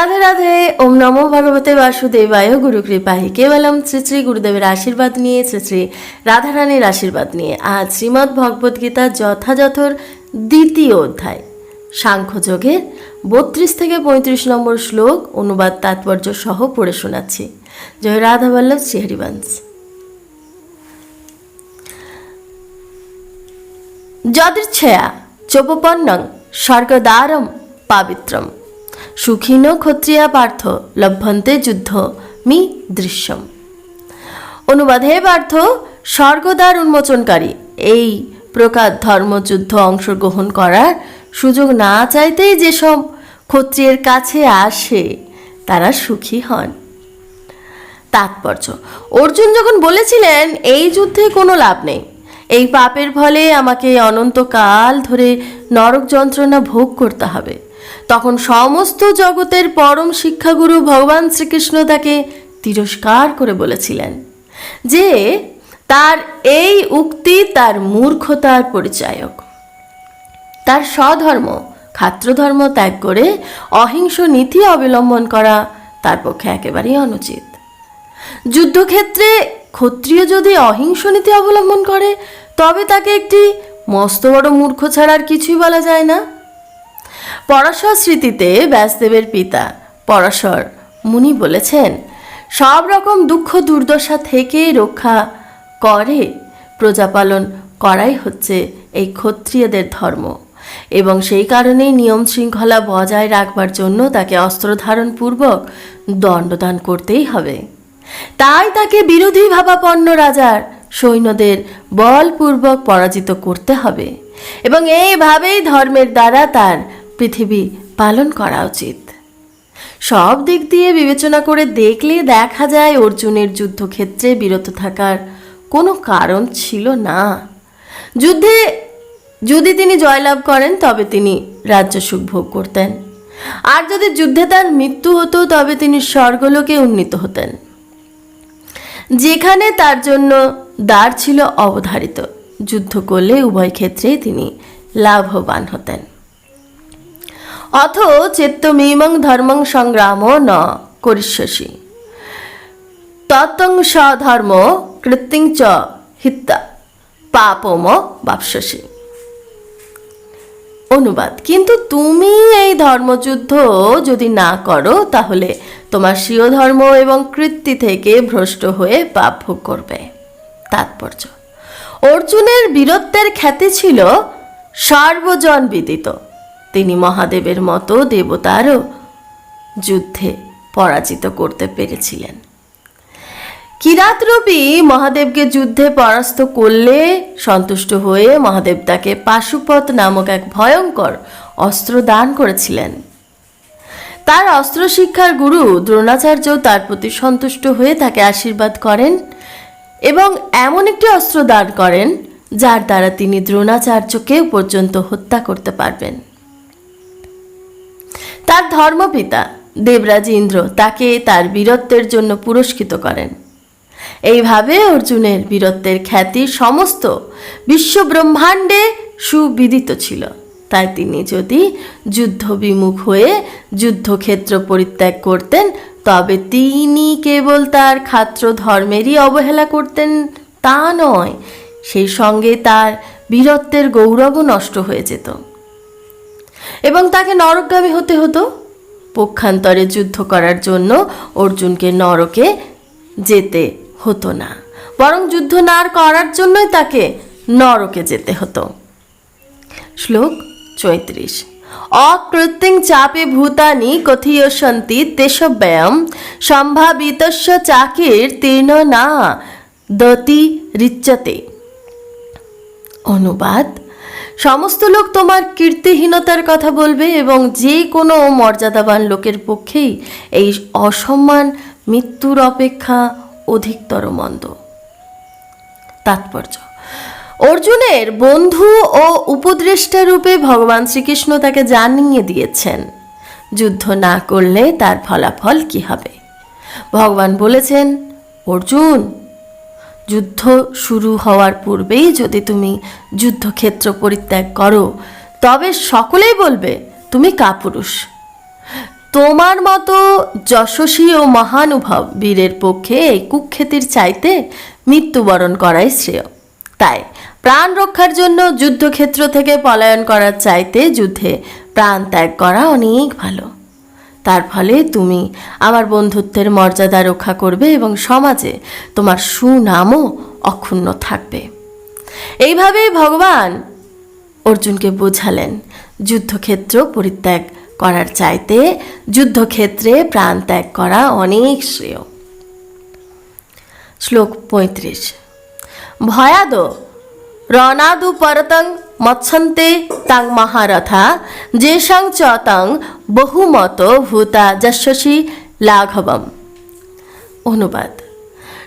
রাধে রাধে, ওম নমো ভগবতে বাসুদেবায়, গুরু কৃপাহি কেবলম শ্রী শ্রী গুরুদেবের আশীর্বাদ নিয়ে, শ্রী শ্রী রাধারানীর আশীর্বাদ নিয়ে আজ শ্রীমদ্ ভগবদ গীতা যথাযথর দ্বিতীয় অধ্যায়। সাংখ্যযোগের বত্রিশ থেকে পঁয়ত্রিশ নম্বর শ্লোক অনুবাদ তাৎপর্য সহ পড়ে শোনাচ্ছি। জয় রাধা বল্লভ শ্রীহরিবংশ যদৃচ্ছয়া, চোপপন্নং, স্বর্গদ্বারম, পাবিত্রম। সুখীন ক্ষত্রিয়া পার্থ, লভ্যন্তে যুদ্ধ, মি দৃশ্যম। অনুবাদে পার্থ, স্বর্গদ্বার উন্মোচনকারী। এই প্রকার ধর্মযুদ্ধ অংশগ্রহণ করার সুযোগ না চাইতেই যেসব ক্ষত্রিয়ের কাছে আসে, তারা সুখী হন। তাৎপর্য, অর্জুন যখন বলেছিলেন, এই যুদ্ধে কোনো লাভ নেই। এই পাপের ফলে আমাকে অনন্তকাল ধরে নরক যন্ত্রণা ভোগ করতে হবে। তখন সমস্ত জগতের পরম শিক্ষাগুরু ভগবান শ্রীকৃষ্ণ তাকে তিরস্কার করে বলেছিলেন যে তার এই উক্তি তার মূর্খতার পরিচায়ক। তার স্বধর্ম খাত্রধর্ম ত্যাগ করে অহিংস নীতি অবলম্বন করা তার পক্ষে একেবারেই অনুচিত। যুদ্ধক্ষেত্রে ক্ষত্রিয় যদি অহিংস নীতি অবলম্বন করে, তবে তাকে একটি মস্ত বড় মূর্খ ছাড়া আর কিছুই বলা যায় না। পরাশর স্মৃতিতে ব্যাসদেবের পিতা। পরাশর মুনি বলেছেন, সব রকম দুঃখ দুর্দশা থেকে রক্ষা করে, প্রজাপালন করাই হচ্ছে এই ক্ষত্রিয়দের ধর্ম। এবং সেই কারণেই নিয়ম শৃঙ্খলা বজায় রাখবার জন্য তাকে অস্ত্র ধারণ পূর্বক দণ্ডদান করতেই হবে। তাই তাকে বিরোধী ভাবাপন্ন রাজার সৈন্যদের বলপূর্বক পরাজিত করতে হবে। এবং এইভাবেই ধর্মের দ্বারা তার পৃথিবী পালন করা উচিত। সব দিক দিয়ে বিবেচনা করে দেখলে দেখা যায় অর্জুনের যুদ্ধক্ষেত্রে বিরত থাকার কোনো কারণ ছিল না। যুদ্ধে যদি তিনি জয়লাভ করেন, তবে তিনি রাজ্য সুখ ভোগ করতেন। আর যদি যুদ্ধে তার মৃত্যু হতো, তবে তিনি স্বর্গলোকে উন্নীত হতেন। যেখানে তার জন্য দ্বার ছিল অবধারিত। যুদ্ধ করলে উভয় ক্ষেত্রেই তিনি লাভবান হতেন। অথ চেত্তমিমং ধর্মং সংগ্রাম ন, করিষ্যসি। তত্তং স্বধর্ম কৃত্তিং চ হিত্তা, পাপম বাপসসি। অনুবাদ, কিন্তু তুমি এই ধর্মযুদ্ধ যদি না করো, তাহলে তোমার স্বীয় ধর্ম এবং কৃত্তি থেকে ভ্রষ্ট হয়ে পাপ ভোগ করবে। তাৎপর্য, অর্জুনের বীরত্বের খ্যাতি ছিল সর্বজন বিদিত। তিনি মহাদেবের মতো দেবতারও যুদ্ধে পরাজিত করতে পেরেছিলেন। কিরাতরূপী মহাদেবকে যুদ্ধে পরাস্ত করলে সন্তুষ্ট হয়ে মহাদেব তাকে পাশুপত নামক এক ভয়ঙ্কর অস্ত্র দান করেছিলেন। তার অস্ত্র শিক্ষার গুরু দ্রোণাচার্য তার প্রতি সন্তুষ্ট হয়ে তাকে আশীর্বাদ করেন এবং এমন একটি অস্ত্র দান করেন যার দ্বারা তিনি দ্রোণাচার্যকে পর্যন্ত হত্যা করতে পারবেন। তার ধর্মপিতা দেবরাজ ইন্দ্র তাকে তার বীরত্বের জন্য পুরস্কৃত করেন। এইভাবে অর্জুনের বীরত্বের খ্যাতি সমস্ত বিশ্বব্রহ্মাণ্ডে সুবিদিত ছিল। তাই তিনি যদি যুদ্ধ বিমুখ হয়ে যুদ্ধক্ষেত্র পরিত্যাগ করতেন, তবে তিনি কেবল তার খাত্র ধর্মেরই অবহেলা করতেন তা নয়, সেই সঙ্গে তার বীরত্বের গৌরবও নষ্ট হয়ে যেত। এবং তাকে নরকগামী হতে হতো। পক্ষান্তরে যুদ্ধ করার জন্য অর্জুনকে নরকে যেতে হতো না। বরং যুদ্ধ না করার জন্যই তাকে নরকে যেতে হতো। শ্লোক চৈত্রিশ। অকৃত্রিম চাপে ভূতানি কথিয় কথিয়সন্তি তেষব্যয়ম সম্ভাবিতস্য চাকির তীর্ণ না দতি রিচ্যতে। অনুবাদ সমস্ত লোক তোমার কীর্তিহীনতার কথা বলবে এবং যে কোনো মর্যাদাবান লোকের পক্ষেই এই অসম্মান মৃত্যুর অপেক্ষা অধিকতর মন্দ। তাৎপর্য। অর্জুনের বন্ধু ও উপদেষ্টা রূপে ভগবান শ্রীকৃষ্ণ তাকে জানিয়ে দিয়েছেন, যুদ্ধ না করলে তার ফলাফল কি হবে? ভগবান বলেছেন, অর্জুন যুদ্ধ শুরু হওয়ার পূর্বেই যদি তুমি যুদ্ধক্ষেত্র পরিত্যাগ করো, তবে সকলেই বলবে, তুমি কাপুরুষ। তোমার মতো যশস্বী ও মহানুভব বীরের পক্ষে এই কুখ্যাতির চাইতে মৃত্যুবরণ করাই শ্রেয়। তাই প্রাণ রক্ষার জন্য যুদ্ধক্ষেত্র থেকে পলায়ন করার চাইতে যুদ্ধে প্রাণ ত্যাগ করা অনেক ভালো। তার ফলে তুমি আমার বন্ধুত্বের মর্যাদা রক্ষা করবে এবং সমাজে তোমার সুনামও অক্ষুণ্ণ থাকবে। এইভাবেই ভগবান অর্জুনকে বোঝালেন, যুদ্ধক্ষেত্র পরিত্যাগ করার চাইতে যুদ্ধক্ষেত্রে প্রাণ ত্যাগ করা অনেক শ্রেয়। শ্লোক পঁয়ত্রিশ। ভয়াদ রণাদু পরতং মৎসন্তে তাং মহারথা যেষাং চ তং বহুমত ভূতা যশস্বী লাঘবম। অনুবাদ।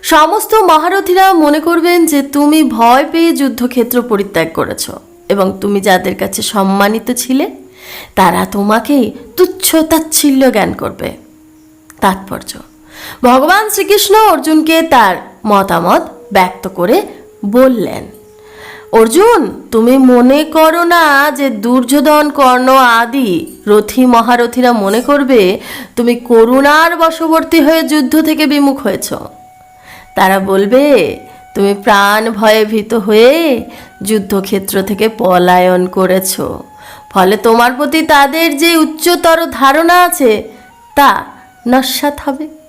সমস্ত মহারথীরা মনে করবেন যে তুমি ভয় পেয়ে যুদ্ধক্ষেত্র পরিত্যাগ করেছ এবং তুমি যাদের কাছে সম্মানিত ছিলে, তারা তোমাকেই তুচ্ছ তাচ্ছিল্য জ্ঞান করবে। তাৎপর্য। ভগবান শ্রীকৃষ্ণ অর্জুনকে তার মতামত ব্যক্ত করে বললেন। অর্জুন, তুমি মনে করো না যে দুর্যোধন, কর্ণ আদি, রথী মহারথীরা মনে করবে তুমি করুণার বশবর্তী হয়ে যুদ্ধ থেকে বিমুখ হয়েছ? তারা বলবে, তুমি প্রাণ ভয়ে ভীত হয়ে যুদ্ধক্ষেত্র থেকে পলায়ন করেছ। ফলে তোমার প্রতি তাদের যে উচ্চতর ধারণা আছে, তা নস্বাত হবে।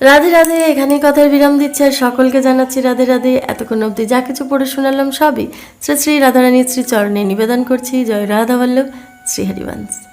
রাধে রাধে, এখানে কথার বিরাম দিচ্ছে আর সকলকে জানাচ্ছি রাধে রাধে। এতক্ষণ অবধি যা কিছু পড়ে শোনালাম সবই শ্রী শ্রী রাধারানী শ্রী চরণে নিবেদন করছি। জয় রাধা বল্লভ শ্রী হরিবংশ